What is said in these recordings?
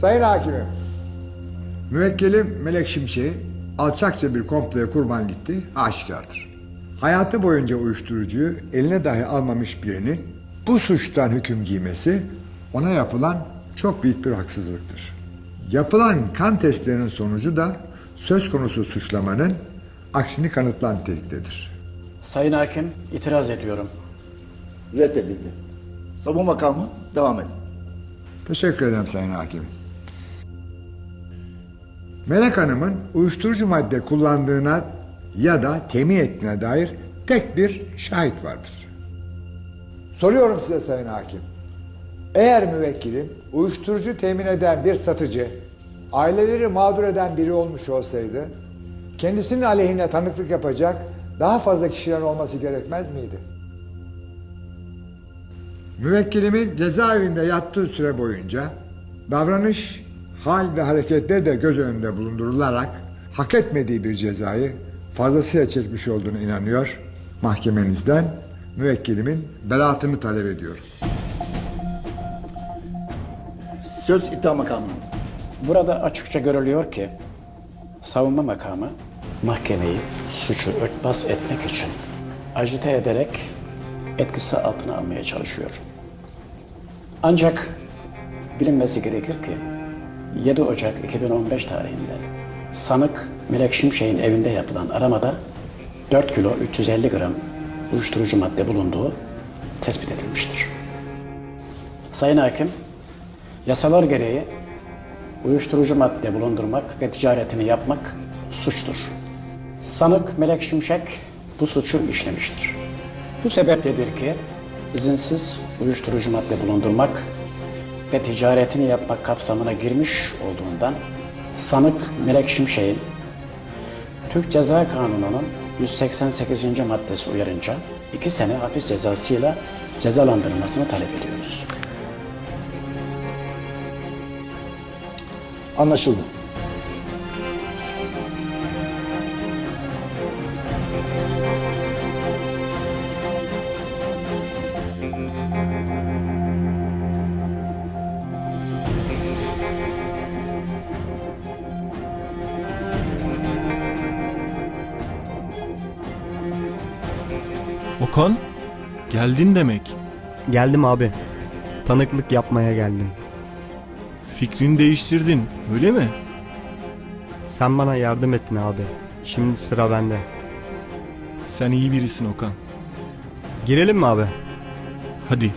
Sayın Hakimim, müvekkilim Melek Şimşek'in alçakça bir komploya kurban gitti aşikardır. Hayatı boyunca uyuşturucuyu eline dahi almamış birinin bu suçtan hüküm giymesi ona yapılan çok büyük bir haksızlıktır. Yapılan kan testlerinin sonucu da söz konusu suçlamanın aksini kanıtlar niteliktedir. Sayın Hakim, itiraz ediyorum. Reddedildi. Savunma makamı devam edin. Teşekkür ederim Sayın Hakimim. Melek Hanım'ın uyuşturucu madde kullandığına ya da temin ettiğine dair tek bir şahit vardır. Soruyorum size Sayın Hakim. Eğer müvekkilim uyuşturucu temin eden bir satıcı, aileleri mağdur eden biri olmuş olsaydı, kendisinin aleyhine tanıklık yapacak daha fazla kişilerin olması gerekmez miydi? Müvekkilimin cezaevinde yattığı süre boyunca davranış, hal ve hareketleri de göz önünde bulundurularak hak etmediği bir cezayı fazlasıyla çekmiş olduğunu inanıyor. Mahkemenizden müvekkilimin beraatını talep ediyorum. Söz itham makamına. Burada açıkça görülüyor ki savunma makamı mahkemeyi suçu örtbas etmek için ajite ederek etkisi altına almaya çalışıyor. Ancak bilinmesi gerekir ki 7 Ocak 2015 tarihinde sanık Melek Şimşek'in evinde yapılan aramada 4 kilo 350 gram uyuşturucu madde bulunduğu tespit edilmiştir. Sayın Hakim, yasalar gereği uyuşturucu madde bulundurmak ve ticaretini yapmak suçtur. Sanık Melek Şimşek bu suçu işlemiştir. Bu sebepledir ki izinsiz uyuşturucu madde bulundurmak ve ticaretini yapmak kapsamına girmiş olduğundan sanık Melek Şimşek'in Türk Ceza Kanunu'nun 188. maddesi uyarınca iki sene hapis cezasıyla cezalandırılmasını talep ediyoruz. Anlaşıldı. Okan, geldin demek. Geldim abi. Tanıklık yapmaya geldim. Fikrini değiştirdin, öyle mi? Sen bana yardım ettin abi. Şimdi sıra bende. Sen iyi birisin Okan. Girelim mi abi? Hadi.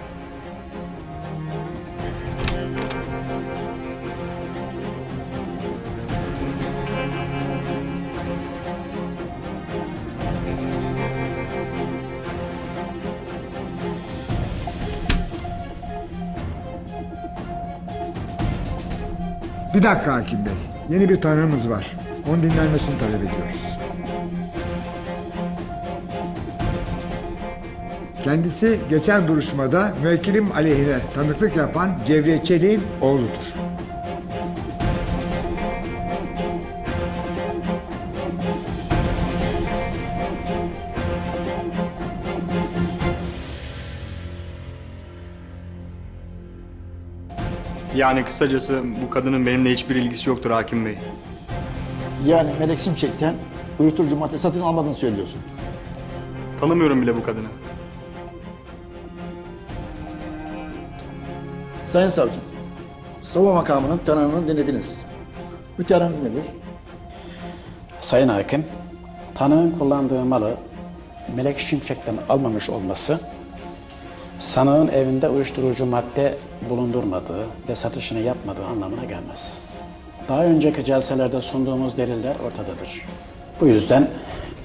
Bir dakika hakim bey. Yeni bir tanığımız var. Onun dinlenmesini talep ediyoruz. Kendisi geçen duruşmada müvekkilim aleyhine tanıklık yapan Cevriye Çelik'in oğludur. Yani kısacası bu kadının benimle hiçbir ilgisi yoktur hakim bey. Yani Melek Şimşek'ten uyuşturucu madde satın almadığını söylüyorsun. Tanımıyorum bile bu kadını. Sayın savcım, savunma makamının tanığını dinlediniz. Müteahhitiniz nedir? Sayın Hakim, tanığın kullandığı malı Melek Şimşek'ten almamış olması, sanığın evinde uyuşturucu madde bulundurmadığı ve satışını yapmadığı anlamına gelmez. Daha önceki celselerde sunduğumuz deliller ortadadır. Bu yüzden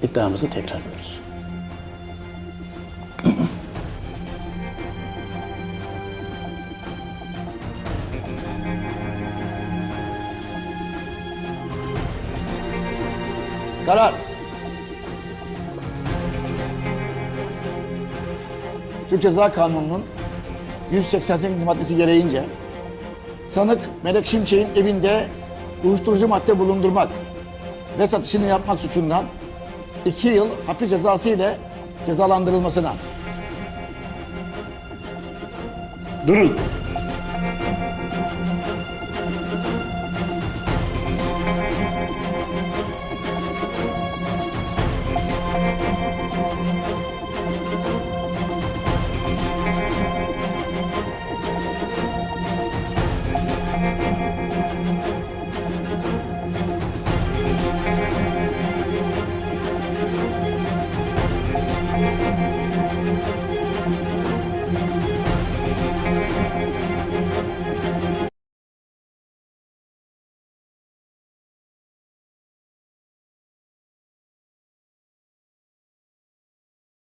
iddiamızı tekrarlıyoruz. Karar. Türk Ceza Kanunu'nun 188. maddesi gereğince sanık Melek Şimşek'in evinde uyuşturucu madde bulundurmak ve satışını yapmak suçundan 2 yıl hapis cezası ile cezalandırılmasına. Durun!